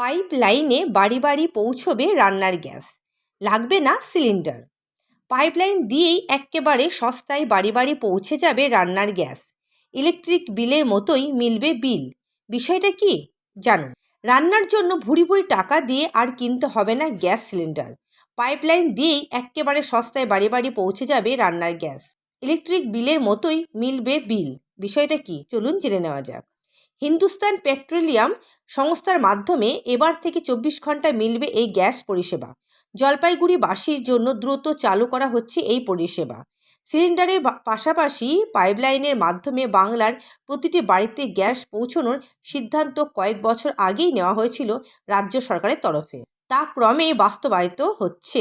Pipe লাইনে বাড়ি বাড়ি পৌঁছবে রান্নার গ্যাস। লাগবে না সিলিন্ডার। পাইপলাইন দিয়েই এক্কেবারে সস্তায় বাড়ি বাড়ি পৌঁছে যাবে রান্নার গ্যাস। ইলেকট্রিক বিলের মতোই মিলবে বিল। বিষয়টা কি? জানুন। রান্নার জন্য ভুড়ি ভুড়ি টাকা দিয়ে আর কিনতে হবে না গ্যাস সিলিন্ডার। পাইপলাইন দিয়েই এক্কেবারে সস্তায় বাড়ি বাড়ি পৌঁছে যাবে রান্নার গ্যাস। ইলেকট্রিক বিলের মতোই মিলবে বিল। বিষয়টা কি? চলুন জেনে নেওয়া যাক। হিন্দুস্তান পেট্রোলিয়াম সংস্থার মাধ্যমে এবার থেকে চব্বিশ ঘণ্টা মিলবে এই গ্যাস পরিষেবা। জলপাইগুড়িবাসীর জন্য দ্রুত চালু করা হচ্ছে এই পরিষেবা। সিলিন্ডারের পাশাপাশি পাইপলাইনের মাধ্যমে বাংলার প্রতিটি বাড়িতে গ্যাস পৌঁছানোর সিদ্ধান্ত কয়েক বছর আগেই নেওয়া হয়েছিল রাজ্য সরকারের তরফে। তা ক্রমে বাস্তবায়িত হচ্ছে।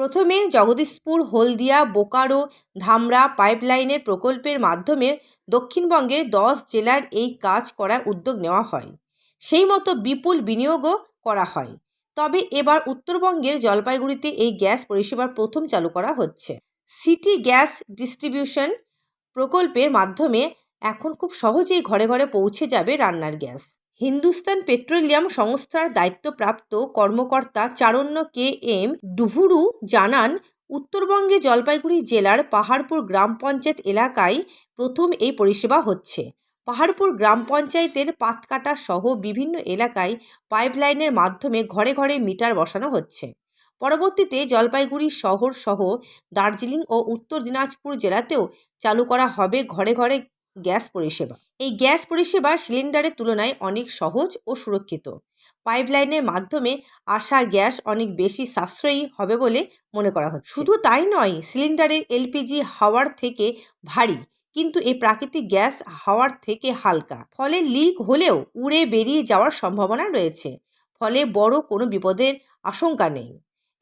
প্রথমে জগদীশপুর, হলদিয়া, বোকারো, ধামরা পাইপলাইনের প্রকল্পের মাধ্যমে দক্ষিণবঙ্গের দশ জেলার এই কাজ করার উদ্যোগ নেওয়া হয়। সেই মতো বিপুল বিনিয়োগও করা হয়। তবে এবার উত্তরবঙ্গের জলপাইগুড়িতে এই গ্যাস পরিষেবার প্রথম চালু করা হচ্ছে। সিটি গ্যাস ডিস্ট্রিবিউশন প্রকল্পের মাধ্যমে এখন খুব সহজেই ঘরে ঘরে পৌঁছে যাবে রান্নার গ্যাস। হিন্দুস্তান পেট্রোলিয়াম সংস্থার দায়িত্বপ্রাপ্ত কর্মকর্তা চারণ্য কে এম ডুভুরু জানান, উত্তরবঙ্গে জলপাইগুড়ি জেলার পাহাড়পুর গ্রাম পঞ্চায়েত এলাকায় প্রথম এই পরিষেবা হচ্ছে। পাহাড়পুর গ্রাম পঞ্চায়েতের পাতকাটা সহ বিভিন্ন এলাকায় পাইপলাইনের মাধ্যমে ঘরে ঘরে মিটার বসানো হচ্ছে। পরবর্তীতে জলপাইগুড়ি শহর সহ দার্জিলিং ও উত্তর দিনাজপুর জেলাতেও চালু করা হবে ঘরে ঘরে গ্যাস পরিষেবা। এই গ্যাস পরিষেবা সিলিন্ডারের তুলনায় অনেক সহজ ও সুরক্ষিত। পাইপলাইনের মাধ্যমে আসা গ্যাস অনেক বেশি সাশ্রয়ী হবে বলে মনে করা হচ্ছে। শুধু তাই নয় সিলিন্ডারের এলপিজি হাওয়ার থেকে ভারী, কিন্তু এই প্রাকৃতিক গ্যাস হাওয়ার থেকে হালকা। ফলে লিক হলেও উড়ে বেরিয়ে যাওয়ার সম্ভাবনা রয়েছে। ফলে বড় কোনো বিপদের আশঙ্কা নেই।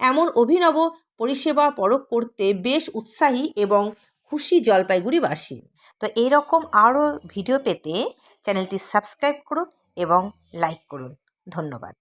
এমন অভিনব পরিষেবা পরখ করতে বেশ উৎসাহী এবং খুশি জলপাইগুড়িবাসী তো এইরকম আরও ভিডিও পেতে চ্যানেলটি সাবস্ক্রাইব করুন এবং লাইক করুন। ধন্যবাদ।